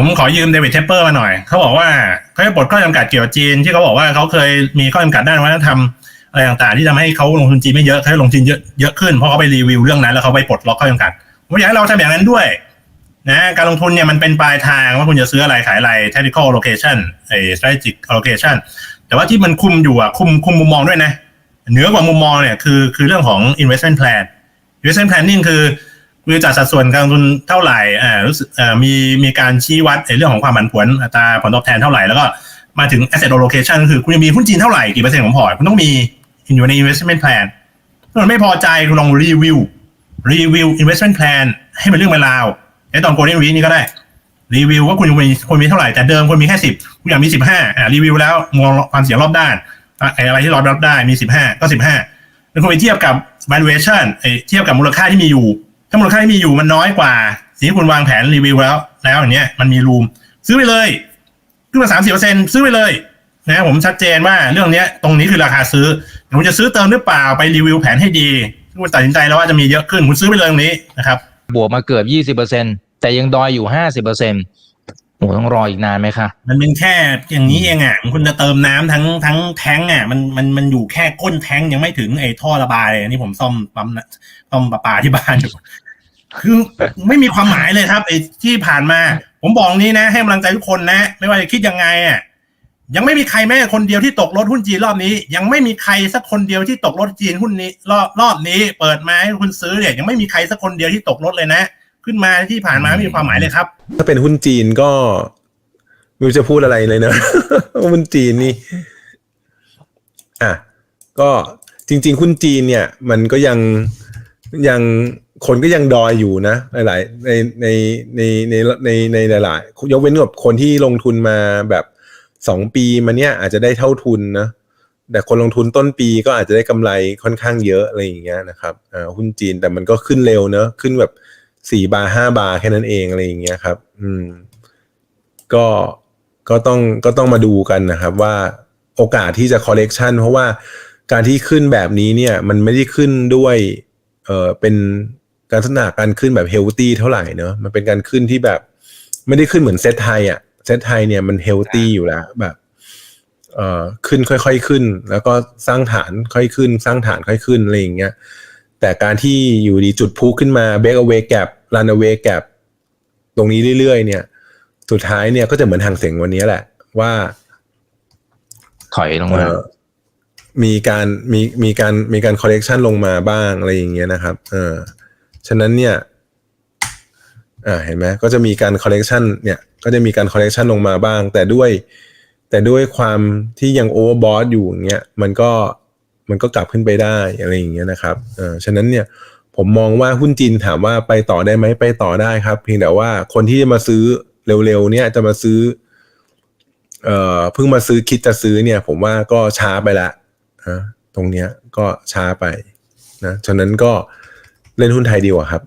ผมขอยืมเดวิดเทปเปอร์มาหน่อย เขาบอกว่าเขาจะปลดข้อจำกัดเกี่ยวกับจีน ที่เขาบอกว่าเขาเคยมีข้อจำกัดด้านวัฒนธรรมอะไรต่างๆ ที่ทำให้เขาลงทุนจีนไม่เยอะเขาลงทุนเยอะเยอะขึ้นเพราะเขาไปรีวิวเรื่องนั้น แล้วเขาไปปลดล็อกข้อจำกัดผมอยากให้เราทำอย่างนั้นด้วยนะการลงทุนเนี่ยมันเป็นปลายทางว่าคุณจะซื้ออะไรขายอะไร tactical allocation ไอ้ strategic allocation แต่ว่าที่มันคุมอยู่อะคุมคุมมุมมองด้วยนะเหนือกว่ามุมมองเนี่ยคือคือเรื่องของ investment plan investment planning คือ คือจัดสัดส่วนการลงทุนเท่าไหร่อ่ารู้สึกอ่ามีมีการชี้วัดไอ้เรื่องของความผันผวนอัตราผลตอบแทนเท่าไหร่แล้วก็มาถึง asset allocation คือคุณจะมีหุ้นจีนเท่าไหร่กี่เปอร์เซ็นต์ของพอร์ตคุณต้องมีอยู่ใน investment plan ถ้ามันไม่พอใจคุณลองรีวิวรีวิว investment plan ให้เป็นเรื่องเป็นราวไอ้ตอน golden week นี่ก็ได้รีวิวว่าคุณมีคุณมีเท่าไหร่แต่เดิมคุณมีแค่สิบคุณอยากมีสิบห้าอ่ารีวิวแล้วมองความเสี่ยงรอบด้านไอ้อะไรที่รอบรับได้มีสิบห้าก็สิบห้าแล้วคุณไปเทียบกับ valuation ไอ้เทียบกับมูลค่าที่มีอยู่ ถ้ามูลค่าที่มีอยู่มันน้อยกว่าสิ่งที่คุณวางแผนรีวิวแล้ว แล้วอย่างเนี้ยมันมีรูมซื้อไปเลยขึ้นมาสามสิบเปอร์เซ็นซื้อไปเลยนะผมชัดเจนว่าเรื่องเนี้ยตรงนี้คือราคาซื้อคุณจะซื้อเติมหรือเปล่าไปรีวิวแผนให้ดีคุณตัดสินใจแล้วว่าจะมีเยอะขึ้นคุณซื้อไปเลยตรงนี้นะครับบวกมาเกือบยี่สิบเปอร์เซ็นแต่ยังดอยอยู่ห้าสิบเปอร์เซ็น โอ้ต้องรออีกนานไหมคะมันเป็นแค่อย่างนี้เองอะคุณจะเติมน้ำทั้งทั้งแท้งอะมันมันมันอยู่แค่ก้นแท้งยังไม่ถึงไอ้ท่อระบายเลยอันนี่ผมซ่อมปั๊มนะซ่อมประปาที่บ้านอยู่คือไม่มีความหมายเลยครับไอ้ที่ผ่านมา ผมบอกนี้นะ ให้กำลังใจทุกคนนะ ไม่ว่าจะคิดยังไงอะยังไม่มีใครแม้คนเดียวที่ตกรถหุ้นจีนรอบนี้ ยังไม่มีใครสักคนเดียวที่ตกรถจีนหุ้นนี้ รอบรอบนี้ เปิดมาให้คุณซื้อเนี่ยยังไม่มีใครสักคนเดียวที่ตกรถเลยนะ ขึ้นมาที่ผ่านมาไม่มีความหมายเลยครับ ถ้าเป็นหุ้นจีนก็ไม่รู้จะพูดอะไรเลยเนอะ หุ้นจีนนี่ อะ ก็จริง ๆ หุ้นจีนเนี่ย มันก็ยังยังคนก็ยังดอยอยู่นะ หลาย ๆ ในในในในในในหลาย ๆ ยกเว้นกับคนที่ลงทุนมาแบบสองปีมาเนี้ยอาจจะได้เท่าทุนนะแต่คนลงทุนต้นปีก็อาจจะได้กำไรค่อนข้างเยอะอะไรอย่างเงี้ยนะครับอ่าหุ้นจีนแต่มันก็ขึ้นเร็วเนอะขึ้นแบบ สี่บาร์ห้าบาร์แค่นั้นเองอะไรอย่างเงี้ยครับ อืม ก็ก็ต้องก็ต้องมาดูกันนะครับ ว่าโอกาสที่จะ collection เพราะว่าการที่ขึ้นแบบนี้เนี่ย มันไม่ได้ขึ้นด้วยเออเป็นการลักษณะการขึ้นแบบ healthy เท่าไหร่เนอะมันเป็นการขึ้นที่แบบไม่ได้ขึ้นเหมือนเซตไทยอะเซตไทยเนี่ยมัน healthy อยู่แล้วแบบเอ่อขึ้นค่อยๆขึ้น แล้วก็สร้างฐานค่อยขึ้น สร้างฐานค่อยขึ้นอะไรอย่างเงี้ย แต่การที่อยู่ดีจุดพุขึ้นมา break away gap run away gap ตรงนี้เรื่อยๆ เนี่ย สุดท้ายเนี่ยก็จะเหมือนหางเสียงวันนี้แหละ ว่าถอยลงเอ่มาอมีการมีมีการมีการ correction ลงมาบ้างอะไรอย่างเงี้ยนะครับ เออฉะนั้นเนี่ย อ่าเห็นไหมก็จะมีการ correction เนี่ย ก็จะมีการ correction ลงมาบ้าง แต่ด้วย แต่ด้วยความที่ยัง overbought อยู่อย่างเงี้ย มันก็ มันก็กลับขึ้นไปได้อะไรอย่างเงี้ยนะครับเออฉะนั้นเนี่ยผมมองว่าหุ้นจีนถามว่าไปต่อได้ไหมไปต่อได้ครับ เพียงแต่ว่าคนที่จะมาซื้อเร็วๆเนี่ยจะมาซื้อเอ่อเพิ่งมาซื้อคิดจะซื้อเนี่ย ผมว่าก็ช้าไปละนะตรงเนี้ยก็ช้าไปนะฉะนั้นก็เล่นหุ้นไทยดีกว่าครับ